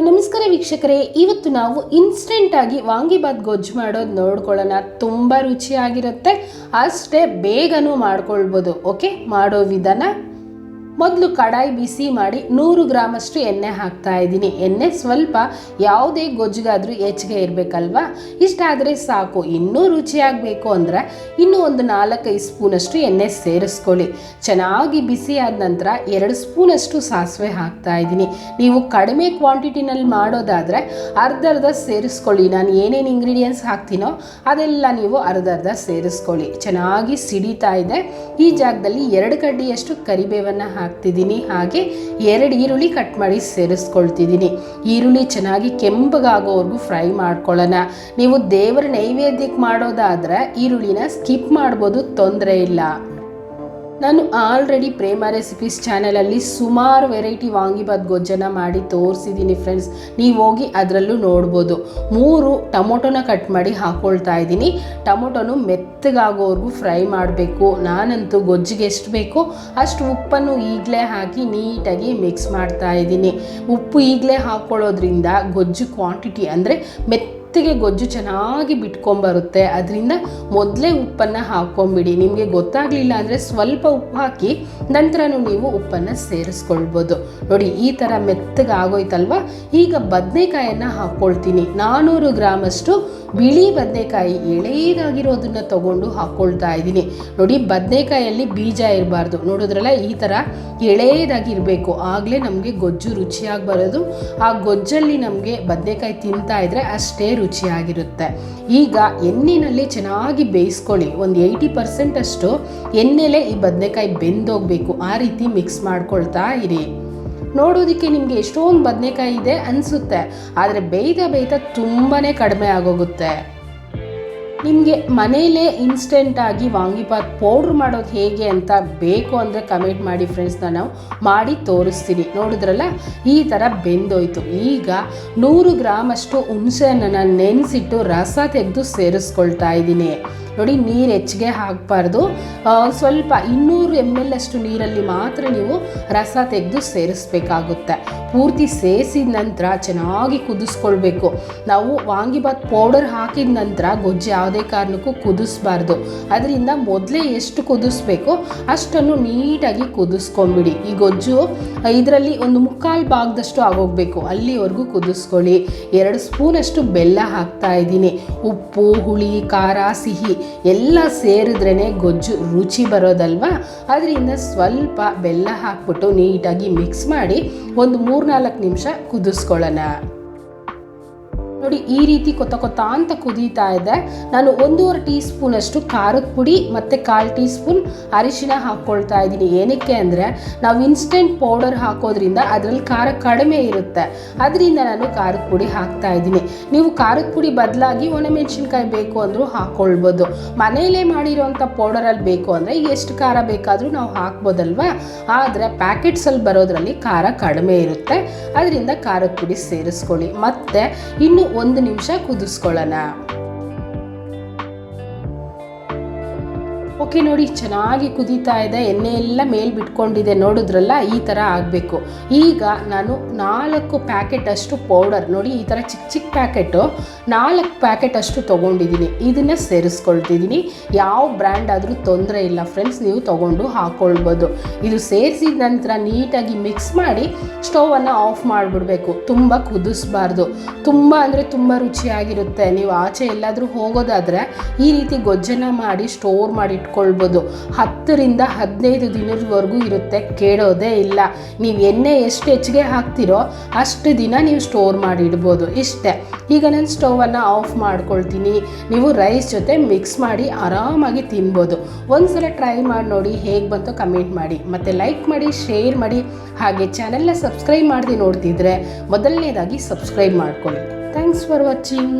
ನಮಸ್ಕಾರ ವೀಕ್ಷಕರೇ. ಇವತ್ತು ನಾವು ಇನ್ಸ್ಟೆಂಟಾಗಿ ವಾಂಗಿಬಾತ್ ಗೊಜ್ಜು ಮಾಡೋದು ನೋಡ್ಕೊಳ್ಳೋಣ. ತುಂಬ ರುಚಿಯಾಗಿರುತ್ತೆ. ಅಷ್ಟೇ ಬೇಗನೂ ಮಾಡ್ಕೊಳ್ಬೋದು. ಓಕೆ ಮಾಡೋ ವಿಧಾನ ಮೊದಲು ಕಡಾಯಿ ಬಿಸಿ ಮಾಡಿ ನೂರು ಗ್ರಾಮಷ್ಟು ಎಣ್ಣೆ ಹಾಕ್ತಾ ಇದ್ದೀನಿ. ಎಣ್ಣೆ ಸ್ವಲ್ಪ ಯಾವುದೇ ಗೊಜ್ಜಿಗಾದರೂ ಹೆಚ್ಚಿಗೆ ಇರಬೇಕಲ್ವಾ? ಇಷ್ಟಾದರೆ ಸಾಕು. ಇನ್ನೂ ರುಚಿಯಾಗಬೇಕು ಅಂದರೆ ಇನ್ನೂ ಒಂದು ನಾಲ್ಕೈದು ಸ್ಪೂನಷ್ಟು ಎಣ್ಣೆ ಸೇರಿಸ್ಕೊಳ್ಳಿ. ಚೆನ್ನಾಗಿ ಬಿಸಿ ಆದ ನಂತರ ಎರಡು ಸ್ಪೂನಷ್ಟು ಸಾಸಿವೆ ಹಾಕ್ತಾ ಇದ್ದೀನಿ. ನೀವು ಕಡಿಮೆ ಕ್ವಾಂಟಿಟಿನಲ್ಲಿ ಮಾಡೋದಾದರೆ ಅರ್ಧ ಅರ್ಧ ಸೇರಿಸ್ಕೊಳ್ಳಿ. ನಾನು ಏನೇನು ಇಂಗ್ರೀಡಿಯೆಂಟ್ಸ್ ಹಾಕ್ತೀನೋ ಅದೆಲ್ಲ ನೀವು ಅರ್ಧ ಅರ್ಧ ಸೇರಿಸ್ಕೊಳ್ಳಿ. ಚೆನ್ನಾಗಿ ಸಿಡಿತಾ ಇದೆ. ಈ ಜಾಗದಲ್ಲಿ ಎರಡು ಕಡ್ಡಿಯಷ್ಟು ಕರಿಬೇವನ್ನು ಹಾಕ್ತಿದ್ದೀನಿ. ಹಾಗೆ ಎರಡು ಈರುಳ್ಳಿ ಕಟ್ ಮಾಡಿ ಸೇರಿಸ್ಕೊಳ್ತಿದ್ದೀನಿ. ಈರುಳ್ಳಿ ಚೆನ್ನಾಗಿ ಕೆಂಪಗಾಗೋವರೆಗೂ ಫ್ರೈ ಮಾಡ್ಕೊಳ್ಳೋಣ. ನೀವು ದೇವರ ನೈವೇದ್ಯಕ್ಕೆ ಮಾಡೋದಾದರೆ ಈರುಳ್ಳಿನ ಸ್ಕಿಪ್ ಮಾಡ್ಬೋದು, ತೊಂದರೆ ಇಲ್ಲ. ನಾನು ಆಲ್ರೆಡಿ ಪ್ರೇಮ ರೆಸಿಪೀಸ್ ಚಾನಲಲ್ಲಿ ಸುಮಾರು ವೆರೈಟಿ ವಾಂಗಿಬಾತ್ ಗೊಜ್ಜನ ಮಾಡಿ ತೋರಿಸಿದ್ದೀನಿ ಫ್ರೆಂಡ್ಸ್ ನೀವು ಹೋಗಿ ಅದರಲ್ಲೂ ನೋಡ್ಬೋದು. ಮೂರು ಟೊಮೊಟೊನ ಕಟ್ ಮಾಡಿ ಹಾಕ್ಕೊಳ್ತಾ ಇದ್ದೀನಿ. ಟೊಮೊಟೊನು ಮೆತ್ತಗಾಗೋವರೆಗೂ ಫ್ರೈ ಮಾಡಬೇಕು. ನಾನಂತೂ ಗೊಜ್ಜಿಗೆ ಎಷ್ಟು ಬೇಕೋ ಅಷ್ಟು ಉಪ್ಪನ್ನು ಈಗಲೇ ಹಾಕಿ ನೀಟಾಗಿ ಮಿಕ್ಸ್ ಮಾಡ್ತಾ ಇದ್ದೀನಿ. ಉಪ್ಪು ಈಗಲೇ ಹಾಕ್ಕೊಳ್ಳೋದ್ರಿಂದ ಗೊಜ್ಜು ಕ್ವಾಂಟಿಟಿ ಅಂದರೆ ಮೆತ್ತ ಮೆತ್ತಗೆ ಗೊಜ್ಜು ಚೆನ್ನಾಗಿ ಬಿಟ್ಕೊಂಬರುತ್ತೆ. ಅದರಿಂದ ಮೊದಲೇ ಉಪ್ಪನ್ನು ಹಾಕ್ಕೊಂಬಿಡಿ. ನಿಮಗೆ ಗೊತ್ತಾಗಲಿಲ್ಲ ಅಂದರೆ ಸ್ವಲ್ಪ ಉಪ್ಪು ಹಾಕಿ ನಂತರನೂ ನೀವು ಉಪ್ಪನ್ನು ಸೇರಿಸ್ಕೊಳ್ಬೋದು. ನೋಡಿ, ಈ ಥರ ಮೆತ್ತಗೆ ಆಗೋಯ್ತಲ್ವ ಈಗ ಬದನೆಕಾಯನ್ನು ಹಾಕ್ಕೊಳ್ತೀನಿ. ನಾನ್ನೂರು ಗ್ರಾಮಷ್ಟು ಬಿಳಿ ಬದನೆಕಾಯಿ ಎಳೆಯದಾಗಿರೋದನ್ನು ತಗೊಂಡು ಹಾಕ್ಕೊಳ್ತಾ ಇದ್ದೀನಿ. ನೋಡಿ, ಬದನೆಕಾಯಲ್ಲಿ ಬೀಜ ಇರಬಾರ್ದು. ನೋಡಿದ್ರಲ್ಲ, ಈ ಥರ ಎಳೆಯದಾಗಿರಬೇಕು ಆಗಲೇ ನಮಗೆ ಗೊಜ್ಜು ರುಚಿಯಾಗಿ ಬರೋದು. ಆ ಗೊಜ್ಜಲ್ಲಿ ನಮಗೆ ಬದನೆಕಾಯಿ ತಿಂತಾ ಇದ್ರೆ ಅಷ್ಟೇ ರುಚಿಯಾಗಿರುತ್ತೆ. ಈಗ ಎಣ್ಣೆಯಲ್ಲಿ ಚೆನ್ನಾಗಿ ಬೇಯಿಸ್ಕೊಳ್ಳಿ. ಒಂದು ಏಯ್ಟಿ ಪರ್ಸೆಂಟ್ ಅಷ್ಟು ಎಣ್ಣೆಲೆ ಈ ಬದನೆಕಾಯಿ ಬೆಂದೋಗಬೇಕು. ಆ ರೀತಿ ಮಿಕ್ಸ್ ಮಾಡ್ಕೊಳ್ತಾ ಇರಿ. ನೋಡೋದಕ್ಕೆ ನಿಮಗೆ ಎಷ್ಟೊಂದು ಬದನೆಕಾಯಿ ಇದೆ ಅನಿಸುತ್ತೆ. ಆದರೆ ಬೇಯ್ತಾ ಬೇಯ್ತಾ ತುಂಬಾ ಕಡಿಮೆ ಆಗೋಗುತ್ತೆ. ನಿಮಗೆ ಮನೆಯಲ್ಲೇ ಇನ್ಸ್ಟೆಂಟಾಗಿ ವಾಂಗಿಪಾತ್ ಪೌಡ್ರ್ ಮಾಡೋದು ಹೇಗೆ ಅಂತ ಬೇಕು ಅಂದರೆ ಕಮೆಂಟ್ ಮಾಡಿ ಫ್ರೆಂಡ್ಸ್ನ ನಾವು ಮಾಡಿ ತೋರಿಸ್ತೀನಿ. ನೋಡಿದ್ರಲ್ಲ? ಈ ಥರ ಬೆಂದೋಯ್ತು. ಈಗ ನೂರು ಗ್ರಾಮಷ್ಟು ಹುಣಸೆಹಣ್ಣನ್ನು ನೆನೆಸಿಟ್ಟು ರಸ ತೆಗೆದು ಸೇರಿಸ್ಕೊಳ್ತಾ ಇದ್ದೀನಿ. ನೋಡಿ, ನೀರು ಹೆಚ್ಚಿಗೆ ಹಾಕಬಾರ್ದು. ಸ್ವಲ್ಪ ಇನ್ನೂರು ಎಂ ಎಲ್ ಅಷ್ಟು ನೀರಲ್ಲಿ ಮಾತ್ರ ನೀವು ರಸ ತೆಗೆದು ಸೇರಿಸ್ಬೇಕಾಗುತ್ತೆ. ಪೂರ್ತಿ ಸೇರಿಸಿದ ನಂತರ ಚೆನ್ನಾಗಿ ಕುದಿಸ್ಕೊಳ್ಬೇಕು. ನಾವು ವಾಂಗಿಬಾತ್ ಪೌಡರ್ ಹಾಕಿದ ನಂತರ ಗೊಜ್ಜು ಯಾವುದೇ ಕಾರಣಕ್ಕೂ ಕುದಿಸ್ಬಾರ್ದು. ಅದರಿಂದ ಮೊದಲೇ ಎಷ್ಟು ಕುದಿಸ್ಬೇಕು ಅಷ್ಟನ್ನು ನೀಟಾಗಿ ಕುದಿಸ್ಕೊಂಬಿಡಿ. ಈ ಗೊಜ್ಜು ಇದರಲ್ಲಿ ಒಂದು ಮುಕ್ಕಾಲು ಭಾಗದಷ್ಟು ಆಗೋಗಬೇಕು. ಅಲ್ಲಿವರೆಗೂ ಕುದಿಸ್ಕೊಳ್ಳಿ. ಎರಡು ಸ್ಪೂನಷ್ಟು ಬೆಲ್ಲ ಹಾಕ್ತಾ ಇದ್ದೀನಿ. ಉಪ್ಪು, ಹುಳಿ, ಖಾರ, ಸಿಹಿ. ಎಲ್ಲ ಸೇರಿದ್ರೇ ಗೊಜ್ಜು ರುಚಿ ಬರೋದಲ್ವಾ? ಅದರಿಂದ ಸ್ವಲ್ಪ ಬೆಲ್ಲ ಹಾಕ್ಬಿಟ್ಟು ನೀಟಾಗಿ ಮಿಕ್ಸ್ ಮಾಡಿ ಒಂದು ಮೂರ್ನಾಲ್ಕು ನಿಮಿಷ ಕುದಿಸ್ಕೊಳ್ಳೋಣ. ನೋಡಿ ಈ ರೀತಿ ಕೊತ್ತ ಕೊತ್ತ ಅಂತ ಕುದೀತಾ ಇದೆ. ನಾನು ಒಂದೂವರೆ ಟೀ ಸ್ಪೂನಷ್ಟು ಖಾರದ ಪುಡಿ ಮತ್ತು ಕಾಲು ಟೀ ಸ್ಪೂನ್ ಅರಿಶಿನ ಹಾಕ್ಕೊಳ್ತಾ ಇದ್ದೀನಿ. ಏನಕ್ಕೆ ಅಂದರೆ ನಾವು ಇನ್ಸ್ಟೆಂಟ್ ಪೌಡರ್ ಹಾಕೋದ್ರಿಂದ ಅದರಲ್ಲಿ ಖಾರ ಕಡಿಮೆ ಇರುತ್ತೆ. ಅದರಿಂದ ನಾನು ಖಾರದ ಪುಡಿ ಹಾಕ್ತಾ ಇದ್ದೀನಿ. ನೀವು ಖಾರದ ಪುಡಿ ಬದಲಾಗಿ ಒಣಮೆಣಸಿನ್ಕಾಯಿ ಬೇಕು ಅಂದರೂ ಹಾಕ್ಕೊಳ್ಬೋದು ಮನೆಯಲ್ಲೇ ಮಾಡಿರೋಂಥ ಪೌಡರಲ್ಲಿ ಬೇಕು ಅಂದರೆ ಎಷ್ಟು ಖಾರ ಬೇಕಾದರೂ ನಾವು ಹಾಕ್ಬೋದಲ್ವಾ? ಆದರೆ ಪ್ಯಾಕೆಟ್ಸಲ್ಲಿ ಬರೋದ್ರಲ್ಲಿ ಖಾರ ಕಡಿಮೆ ಇರುತ್ತೆ. ಅದರಿಂದ ಖಾರದ ಪುಡಿ ಸೇರಿಸ್ಕೊಳ್ಳಿ. ಮತ್ತು ಇನ್ನು ಒಂದು ನಿಮಿಷ ಕುದಿಸ್ಕೊಳ್ಳೋಣ. ಓಕೆ ನೋಡಿ, ಚೆನ್ನಾಗಿ ಕುದೀತಾ ಇದೆ ಎಣ್ಣೆ ಎಲ್ಲ ಮೇಲೆ ಬಿಟ್ಕೊಂಡಿದೆ, ನೋಡಿದ್ರಲ್ಲ, ಈ ಥರ ಆಗಬೇಕು. ಈಗ ನಾನು ನಾಲ್ಕು ಪ್ಯಾಕೆಟ್ ಅಷ್ಟು ಪೌಡರ್ ನೋಡಿ, ಈ ಥರ ಚಿಕ್ಕ ಚಿಕ್ಕ ಪ್ಯಾಕೆಟು, ನಾಲ್ಕು ಪ್ಯಾಕೆಟ್ ಅಷ್ಟು ತೊಗೊಂಡಿದ್ದೀನಿ. ಇದನ್ನು ಸೇರಿಸ್ಕೊಳ್ತಿದ್ದೀನಿ. ಯಾವ ಬ್ರ್ಯಾಂಡ್ ಆದರೂ ತೊಂದರೆ ಇಲ್ಲ ಫ್ರೆಂಡ್ಸ್ ನೀವು ತೊಗೊಂಡು ಹಾಕ್ಕೊಳ್ಬೋದು ಇದು ಸೇರಿಸಿದ ನಂತರ ನೀಟಾಗಿ ಮಿಕ್ಸ್ ಮಾಡಿ ಸ್ಟೌವನ್ನು ಆಫ್ ಮಾಡಿಬಿಡಬೇಕು. ತುಂಬ ಕುದಿಸ್ಬಾರ್ದು. ತುಂಬ ಅಂದರೆ ತುಂಬ ರುಚಿಯಾಗಿರುತ್ತೆ. ನೀವು ಆಚೆ ಎಲ್ಲಾದರೂ ಹೋಗೋದಾದರೆ, ಈ ರೀತಿ ಗೊಜ್ಜನ್ನು ಮಾಡಿ ಸ್ಟೋರ್ ಮಾಡಿ ಇಟ್ಕೊಳ್ಬೋದು ಹತ್ತರಿಂದ ಹದಿನೈದು ದಿನದವರೆಗೂ ಇರುತ್ತೆ, ಕೇಳೋದೇ ಇಲ್ಲ. ನೀವು ಎಣ್ಣೆ ಎಷ್ಟು ಹೆಚ್ಚಿಗೆ ಹಾಕ್ತಿರೋ ಅಷ್ಟು ದಿನ ನೀವು ಸ್ಟೋರ್ ಮಾಡಿ ಇಡ್ಬೋದು ಇಷ್ಟೇ. ಈಗ ನಾನು ಸ್ಟೌವನ್ನು ಆಫ್ ಮಾಡ್ಕೊಳ್ತೀನಿ. ನೀವು ರೈಸ್ ಜೊತೆ ಮಿಕ್ಸ್ ಮಾಡಿ ಆರಾಮಾಗಿ ತಿನ್ಬೋದು. ಒಂದ್ಸಲ ಟ್ರೈ ಮಾಡಿ ನೋಡಿ ಹೇಗೆ ಬಂತು ಕಮೆಂಟ್ ಮಾಡಿ. ಮತ್ತು ಲೈಕ್ ಮಾಡಿ, ಶೇರ್ ಮಾಡಿ. ಹಾಗೆ ಚಾನೆಲ್ನ ಸಬ್ಸ್ಕ್ರೈಬ್ ಮಾಡದೆ ನೋಡ್ತಿದ್ರೆ ಮೊದಲನೇದಾಗಿ ಸಬ್ಸ್ಕ್ರೈಬ್ ಮಾಡ್ಕೊಳ್ಳಿ. Thanks for watching.